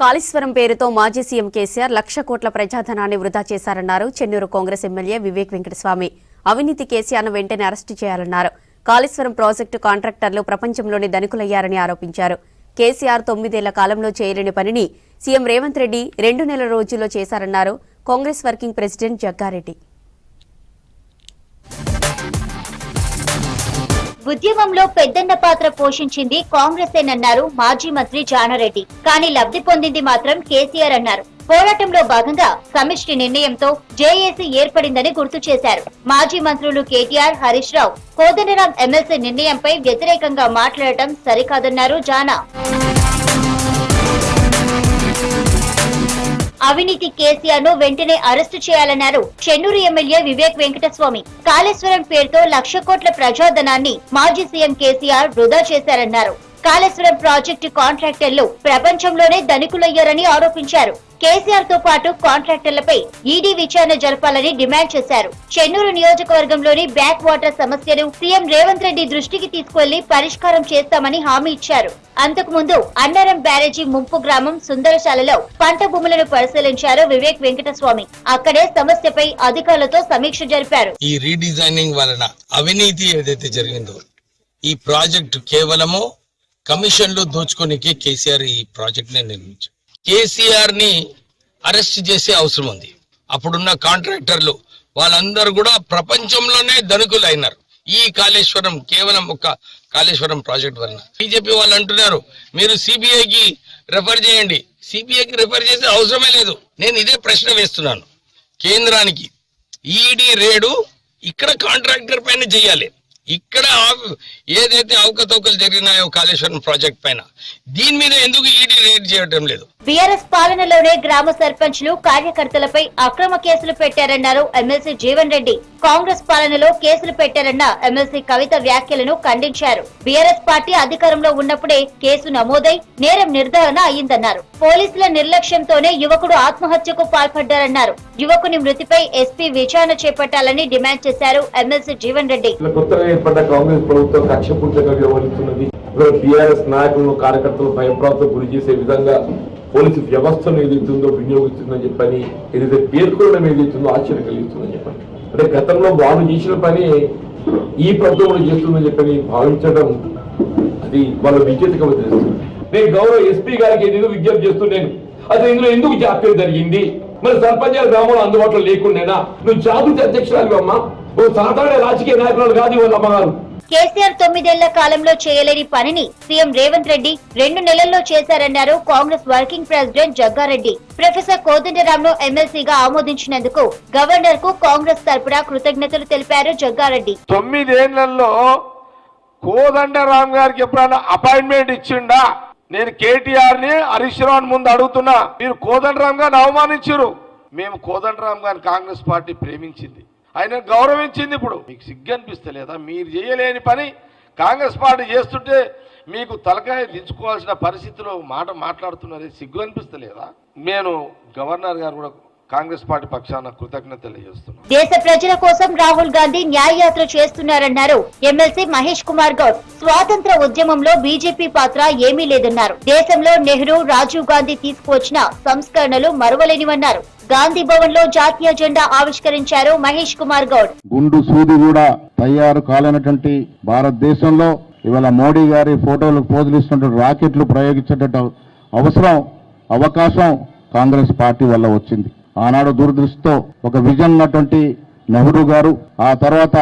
కాళేశ్వరం పేరుతో మాజీ సీఎం కేసీఆర్ లక్ష కోట్ల ప్రజాధనాన్ని వృధా చేశారన్నారు. చెన్నూరు కాంగ్రెస్ ఎమ్మెల్యే వివేక్ వెంకటస్వామి. అవినీతి కేసీఆర్ను వెంటనే అరెస్టు చేయాలన్నారు. కాళేశ్వరం ప్రాజెక్టు కాంట్రాక్టర్లు ప్రపంచంలోని ధనికులయ్యారని ఆరోపించారు. కేసీఆర్ తొమ్మిదేళ్ళ కాలంలో చేయలేని పనిని సీఎం రేవంత్ రెడ్డి రెండు నెలల రోజుల్లో చేశారన్నారు కాంగ్రెస్ వర్కింగ్ ప్రెసిడెంట్ జగ్గారెడ్డి. ఉద్యమంలో పెద్దన్న పాత్ర పోషించింది కాంగ్రెసేనన్నారు మాజీ మంత్రి జానారెడ్డి. కానీ లబ్ధి పొందింది మాత్రం కేసీఆర్ అన్నారు. పోరాటంలో భాగంగా సమిష్టి నిర్ణయంతో జేఏసీ ఏర్పడిందని గుర్తు చేశారు. మాజీ మంత్రులు కేటీఆర్ హరీష్ రావు కోదండరాం ఎమ్మెల్సీ నిర్ణయంపై వ్యతిరేకంగా మాట్లాడటం సరికాదన్నారు జానా. అవినీతి కేసీఆర్ను వెంటనే అరెస్టు చేయాలన్నారు చెన్నూరు ఎమ్మెల్యే వివేక్ వెంకటస్వామి. కాళేశ్వరం పేరుతో లక్ష కోట్ల ప్రజాధనాన్ని మాజీ సీఎం కేసీఆర్ వృధా చేశారన్నారు. కాళేశ్వరం ప్రాజెక్టు కాంట్రాక్టర్లు ప్రపంచంలోనే ధనికులయ్యారని ఆరోపించారు. కేసీఆర్తో పాటు కాంట్రాక్టర్లపై ఈడీ విచారణ జరపాలని డిమాండ్ చేశారు. చెన్నూరు నియోజకవర్గంలోని బ్యాక్ వాటర్ సమస్యను సీఎం రేవంత్ రెడ్డి దృష్టికి తీసుకువెళ్ళి పరిష్కారం చేస్తామని హామీ ఇచ్చారు. అంతకుముందు అన్నారం బ్యారేజీ ముంపు గ్రామం సుందరశాలలో పంట భూములను పరిశీలించారు వివేక్ వెంకటస్వామి. అక్కడే సమస్యపై అధికారులతో సమీక్ష జరిపారు. ఈ రీడిజైనింగ్ వలన అవినీతి ఏదైతే జరిగిందో ఈ ప్రాజెక్టు కేవలము కమిషన్లు దోచుకోనికే కేసీఆర్ ఈ ప్రాజెక్ట్ని నిర్మించారు. కేసీఆర్ని అరెస్ట్ చేసే అవసరం ఉంది. అప్పుడున్న కాంట్రాక్టర్లు వాళ్ళందరూ కూడా ప్రపంచంలోనే ధనికులు అయినారు ఈ కాళేశ్వరం కేవలం ఒక కాళేశ్వరం ప్రాజెక్ట్ వలన. బీజేపీ వాళ్ళు అంటున్నారు మీరు సిబిఐకి రెఫర్ చేయండి. సిబిఐకి రెఫర్ చేసే అవసరమే లేదు. నేను ఇదే ప్రశ్న వేస్తున్నాను. కేంద్రానికి ఈడీ రేడు ఇక్కడ కాంట్రాక్టర్ పైన చేయాలి. ఇక్కడ ఏదైతే అవకతవకలు జరిగినాయో కాళేశ్వరం ప్రాజెక్ట్ పైన. దీని మీద ఎందుకు ఈడీ రేట్ చేయడం లేదు? బీఆర్ఎస్ పాలనలోనే గ్రామ సర్పంచ్లు కార్యకర్తలపై అక్రమ కేసులు పెట్టారన్నారు ఎమ్మెల్సీ జీవన్ రెడ్డి. కాంగ్రెస్ పాలనలో కేసులు పెట్టారన్న ఎమ్మెల్సీ కవిత వ్యాఖ్యలను ఖండించారు. బీఆర్ఎస్ పార్టీ అధికారంలో ఉన్నప్పుడే కేసు నమోదై నేరం నిర్ధారణ అయిందన్నారు పోలీసుల నిర్లక్ష్యంతోనే యువకుడు ఆత్మహత్యకు పాల్పడ్డారన్నారు. యువకుని మృతిపై ఎస్పీ విచారణ చేపట్టాలని డిమాండ్ చేశారు ఎమ్మెల్సీ జీవన్ రెడ్డి. ఇలా కొత్తగా ఏర్పడ్డ కాంగ్రెస్ ప్రభుత్వం కక్షపూర్తిగా వ్యవహరిస్తున్నది. టిఆర్ఎస్ నాయకులను కార్యకర్తలు భయప్రాంతం గురి చేసే విధంగా పోలీసు వ్యవస్థను ఏదైతుందో వినియోగిస్తుందని చెప్పని ఏదైతే పేర్కొనడం ఏదైతుందో ఆశ్చర్యం కలిగిస్తుందని చెప్పండి. అంటే గతంలో వాళ్ళు చేసిన పని ఈ ప్రభుత్వం చేస్తుందని చెప్పని భావించడం అది వాళ్ళ విజ్ఞతగా తెలుస్తుంది నేను గౌరవ ఎస్పీ గారికి ఏదేదో విజ్ఞప్తి చేస్తున్నాను. అసలు ఇందులో ఎందుకు జాప్యం జరిగింది? మరి సర్పంచాల గ్రామంలో అందుబాటులో లేకుండానా? నువ్వు జాగృతి అధ్యక్షురాలు అమ్మా ఓ సాధారణ రాజకీయ నాయకురాలు కాదు వాళ్ళ అమ్మగారు కేసీఆర్ తొమ్మిదేళ్ళ కాలంలో చేయలేని పనిని సీఎం రేవంత్ రెడ్డి రెండు నెలల్లో చేశారన్నారు Congress working president Jaggareddy. Professor కోదండరాంను ఎమ్మెల్సీగా ఆమోదించినందుకు గవర్నర్కు కాంగ్రెస్ తరపున కృతజ్ఞతలు తెలిపారు జగ్గారెడ్డి. తొమ్మిదేళ్ళలో కోదండరామ్ గారికి ఎప్పుడైనా అపాయింట్మెంట్ ఇచ్చిండా? నేను కేటీఆర్ని హరీష్ రావు ముందు అడుగుతున్నా. మీరు కోదండరామ్ గారిని అవమానించారు. మేము కోదండరామ్ గారిని కాంగ్రెస్ పార్టీ ప్రేమించింది. ఆయన గౌరవించింది ఇప్పుడు. మీకు సిగ్గు అనిపిస్తలేదా? మీరు చేయలేని పని కాంగ్రెస్ పార్టీ చేస్తుంటే మీకు తలకాయ దించుకోవాల్సిన పరిస్థితిలో మాట మాట్లాడుతున్నారే సిగ్గు అనిపిస్తలేదా? నేను గవర్నర్ గారు కూడా కాంగ్రెస్ పార్టీ పక్షాన కృతజ్ఞత తెలియజేస్తున్నాను దేశ ప్రజల కోసం రాహుల్ గాంధీ న్యాయయాత్ర చేస్తున్నారన్నారు. ఎమ్మెల్సీ మహేష్ కుమార్ గౌడ్ స్వాతంత్ర ఉద్యమంలో బీజేపీ పాత్ర ఏమీ లేదన్నారు. దేశంలో నెహ్రూ రాజీవ్ గాంధీ తీసుకువచ్చిన సంస్కరణలు మరువలేనివన్నారు. గాంధీ భవన్లో జాతీయ జెండా ఆవిష్కరించారు మహేష్ కుమార్ గౌడ్. గుండు సూది కూడా తయారు కాలేనటువంటి భారతదేశంలో ఇవాళ మోడీ గారి ఫోటోలు పోజులిస్తున్నటువంటి రాకెట్లు ప్రయోగించేటట్టు అవసరం అవకాశం కాంగ్రెస్ పార్టీ వల్ల వచ్చింది. ఆనాడు దూరదృష్టితో ఒక విజన్ ఉన్నటువంటి నెహ్రూ గారు ఆ తర్వాత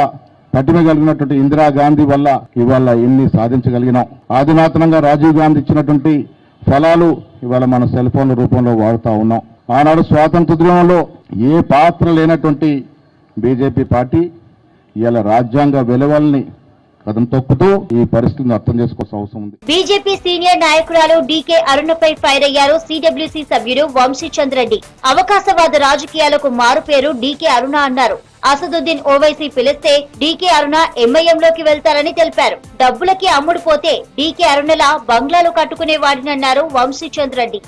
పటిమ కలిగినటువంటి ఇందిరాగాంధీ వల్ల ఇవాళ ఇన్ని సాధించగలిగినాం ఆదినాతనంగా రాజీవ్ గాంధీ ఇచ్చినటువంటి ఫలాలు ఇవాళ మన సెల్ ఫోన్ల రూపంలో వాడుతూ ఉన్నాం. ఆనాడు స్వాతంత్ర ఉద్యమంలో ఏ పాత్ర లేనటువంటి బీజేపీ పార్టీ ఇవాళ రాజ్యాంగ విలువల్ని కథం తొక్కుతూ ఈ పరిస్థితిని అర్థం చేసుకోవాల్సిన అవసరం ఉంది. బీజేపీ సీనియర్ నాయకురాలు డీకే అరుణపై ఫైర్ అయ్యారు సిడబ్ల్యూసీ సభ్యుడు వంశీచంద్ రెడ్డి. అవకాశవాద రాజకీయాలకు మారుపేరు డీకే అరుణ అన్నారు. అసదుద్దీన్ ఓవైసీ పిలిస్తే డీకే అరుణ ఎంఐఎంలోకి వెళ్తారని తెలిపారు. డబ్బులకి అమ్ముడుపోతే డికే డీకే అరుణలా బంగ్లాలు కట్టుకునే వాడినన్నారు వంశీచంద్ రెడ్డి.